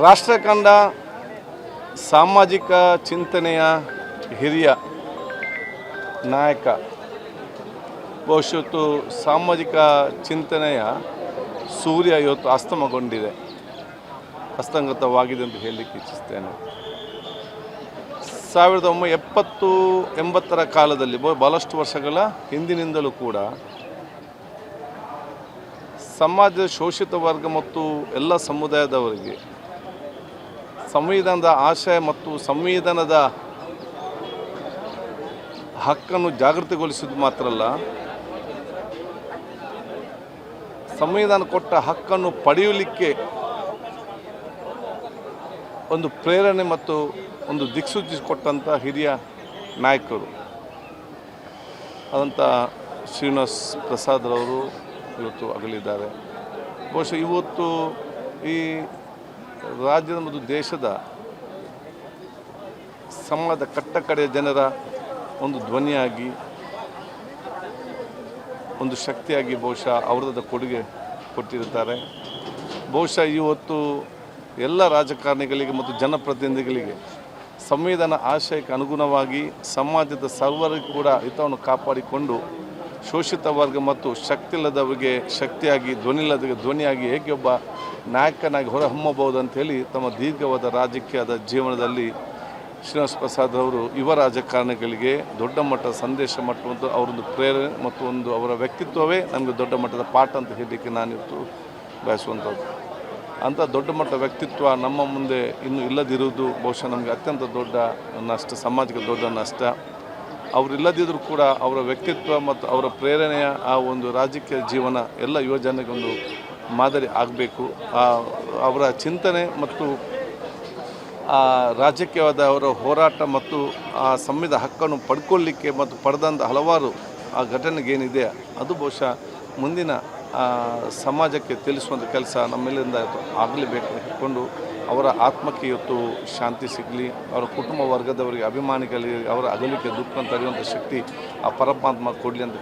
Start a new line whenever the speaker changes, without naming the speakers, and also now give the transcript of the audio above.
ರಾಷ್ಟ್ರ ಕಂಡ ಸಾಮಾಜಿಕ ಚಿಂತನೆಯ ಹಿರಿಯ ನಾಯಕ ಬಹುಶಃ ಇವತ್ತು ಸಾಮಾಜಿಕ ಚಿಂತನೆಯ ಸೂರ್ಯ ಇವತ್ತು ಅಸ್ತಮಗೊಂಡಿದೆ. ಅಸ್ತಂಗತವಾಗಿದೆ ಅಂತ ಹೇಳಲಿಕ್ಕೆ ಇಚ್ಛಿಸ್ತೇನೆ ಸಾವಿರದ ಒಂಬೈ ಎಪ್ಪತ್ತು ಎಂಬತ್ತರ ಕಾಲದಲ್ಲಿ ಬಹು- ಬಹಳಷ್ಟು ವರ್ಷಗಳ ಹಿಂದಿನಿಂದಲೂ ಕೂಡ ಸಮಾಜದ ಶೋಷಿತ ವರ್ಗ ಮತ್ತು ಎಲ್ಲ ಸಮುದಾಯದವರಿಗೆ ಸಂವಿಧಾನದ ಆಶಯ ಮತ್ತು ಸಂವಿಧಾನದ ಹಕ್ಕನ್ನು ಜಾಗೃತಿಗೊಳಿಸಿದ್ದು ಮಾತ್ರ ಅಲ್ಲ, ಸಂವಿಧಾನ ಕೊಟ್ಟ ಹಕ್ಕನ್ನು ಪಡೆಯಲಿಕ್ಕೆ ಒಂದು ಪ್ರೇರಣೆ ಮತ್ತು ಒಂದು ದಿಕ್ಸೂಚಿ ಕೊಟ್ಟಂಥ ಹಿರಿಯ ನಾಯಕರು ಆದಂಥ ಶ್ರೀನಿವಾಸ್ ಪ್ರಸಾದ್ರವರು ಇವತ್ತು ಅಗಲಿದ್ದಾರೆ. ಬಹುಶಃ ಇವತ್ತು ಈ ರಾಜ್ಯದ ಮತ್ತು ದೇಶದ ಸಮಾಜದ ಕಟ್ಟಕಡೆಯ ಜನರ ಒಂದು ಧ್ವನಿಯಾಗಿ, ಒಂದು ಶಕ್ತಿಯಾಗಿ ಬಹುಶಃ ಅವರದ ಕೊಡುಗೆ ಕೊಟ್ಟಿರುತ್ತಾರೆ. ಬಹುಶಃ ಇವತ್ತು ಎಲ್ಲ ರಾಜಕಾರಣಿಗಳಿಗೆ ಮತ್ತು ಜನಪ್ರತಿನಿಧಿಗಳಿಗೆ ಸಂವಿಧಾನ ಆಶಯಕ್ಕೆ ಅನುಗುಣವಾಗಿ ಸಮಾಜದ ಸರ್ವರಿಗೂ ಕೂಡ ಹಿತವನ್ನು ಕಾಪಾಡಿಕೊಂಡು ಶೋಷಿತ ವರ್ಗ ಮತ್ತು ಶಕ್ತಿ ಇಲ್ಲದವರಿಗೆ ಶಕ್ತಿಯಾಗಿ ಧ್ವನಿ ಇಲ್ಲದವರಿಗೆ ಧ್ವನಿಯಾಗಿ ಹೇಗೆ ಒಬ್ಬ ನಾಯಕನಾಗಿ ಹೊರಹೊಮ್ಮಬಹುದು ಅಂತ ಹೇಳಿ ತಮ್ಮ ದೀರ್ಘವಾದ ರಾಜಕೀಯದ ಜೀವನದಲ್ಲಿ ಶ್ರೀನಿವಾಸ ಪ್ರಸಾದ್ ಅವರು ಯುವ ರಾಜಕಾರಣಿಗಳಿಗೆ ದೊಡ್ಡ ಮಟ್ಟದ ಸಂದೇಶ ಮಟ್ಟುವಂಥ ಅವರೊಂದು ಪ್ರೇರಣೆ ಮತ್ತು ಒಂದು ಅವರ ವ್ಯಕ್ತಿತ್ವವೇ ನಮಗೆ ದೊಡ್ಡ ಮಟ್ಟದ ಪಾಠ ಅಂತ ಹೇಳಲಿಕ್ಕೆ ನಾನಿವತ್ತು ಬಯಸುವಂಥದ್ದು. ಅಂಥ ದೊಡ್ಡ ಮಟ್ಟದ ವ್ಯಕ್ತಿತ್ವ ನಮ್ಮ ಮುಂದೆ ಇನ್ನೂ ಇಲ್ಲದಿರುವುದು ಬಹುಶಃ ನಮಗೆ ಅತ್ಯಂತ ದೊಡ್ಡ ನಷ್ಟ ಸಮಾಜಕ್ಕೆ ದೊಡ್ಡ ನಷ್ಟ. ಅವರಿಲ್ಲದಿದ್ದರೂ ಕೂಡ ಅವರ ವ್ಯಕ್ತಿತ್ವ ಮತ್ತು ಅವರ ಪ್ರೇರಣೆಯ ಆ ಒಂದು ರಾಜಕೀಯ ಜೀವನ ಎಲ್ಲ ಯುವಜನಕ್ಕೆ ಒಂದು ಮಾದರಿ ಆಗಬೇಕು. ಅವರ ಚಿಂತನೆ ಮತ್ತು ರಾಜಕೀಯವಾದ ಅವರ ಹೋರಾಟ ಮತ್ತು ಆ ಸಂವಿಧ ಹಕ್ಕನ್ನು ಪಡ್ಕೊಳ್ಳಿಕ್ಕೆ ಮತ್ತು ಪಡೆದಂಥ ಹಲವಾರು ಆ ಘಟನೆಗೇನಿದೆ, ಅದು ಬಹುಶಃ ಮುಂದಿನ ಸಮಾಜಕ್ಕೆ ತಿಳಿಸುವಂಥ ಕೆಲಸ ನಮ್ಮೆಲ್ಲಿಂದ ಆಗಲೇಬೇಕು ಅಂತ ಹೇಳ್ಕೊಂಡು ಅವರ ಆತ್ಮಕ್ಕೆ ಇವತ್ತು ಶಾಂತಿ ಸಿಗಲಿ, ಅವರ ಕುಟುಂಬ ವರ್ಗದವರಿಗೆ ಅಭಿಮಾನಿಗಳಿಗೆ ಅವರ ಅಗಲಿಕೆ ದುಃಖ ಅಂತ ಶಕ್ತಿ ಆ ಪರಮಾತ್ಮ ಕೊಡಲಿ ಅಂತ